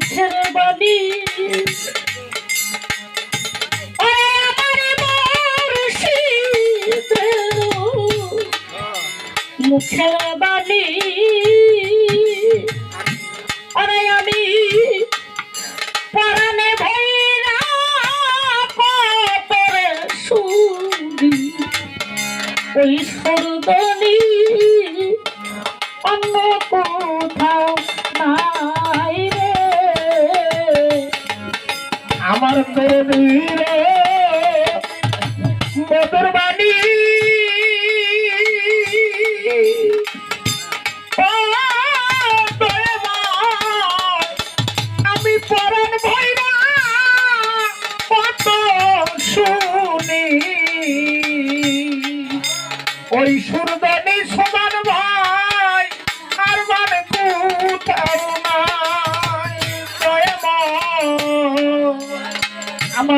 মুখের মুর্শিদের মুখের বাণী ওরে আমি পরাণে ভৈরা পরে শুনি ওই সরদনি অন্য কোথাও আমার বেবীরে মধুর বাণী। আমি পরাণ ওই সুরদানি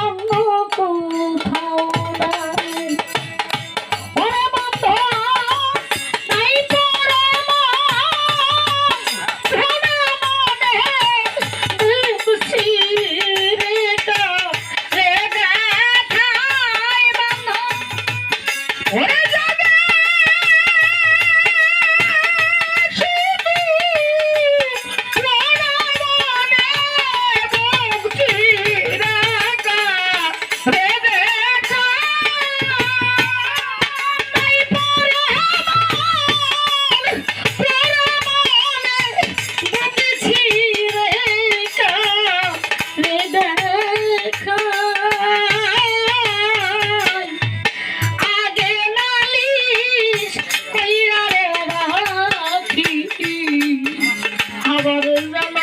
অন্য কোথাও வருவன்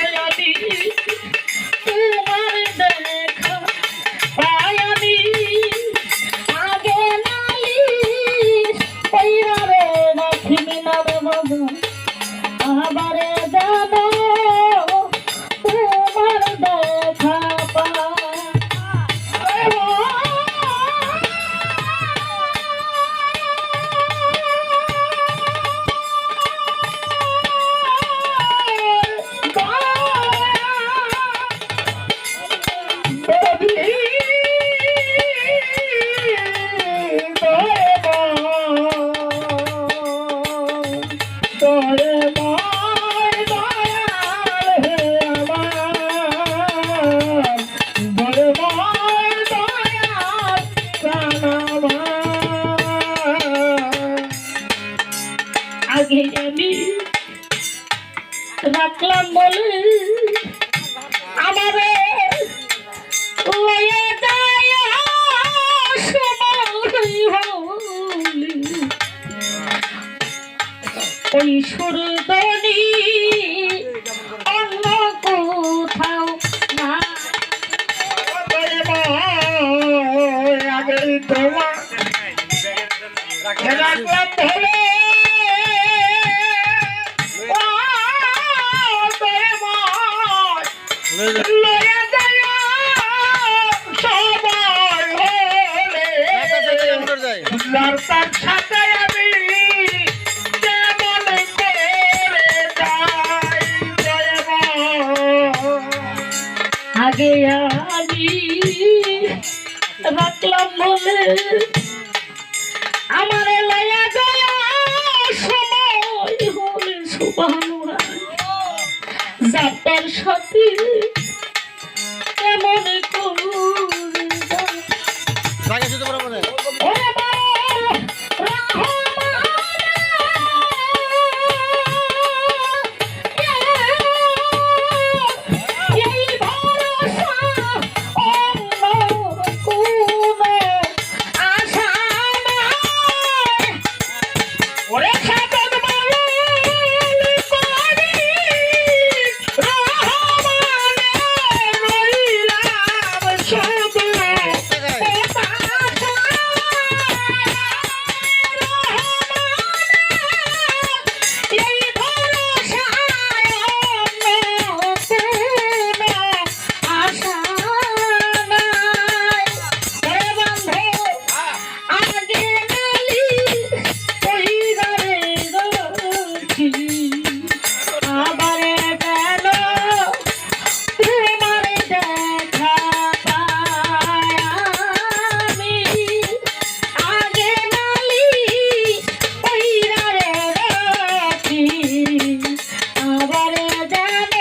ওই সুরদনি অন্য কোথাও না। আগে তোমার রাখলাম ভোলে ও রাখলাম বলে। আমার লয়া যায় সময় হলে সুবাহ যাতার সাথে da da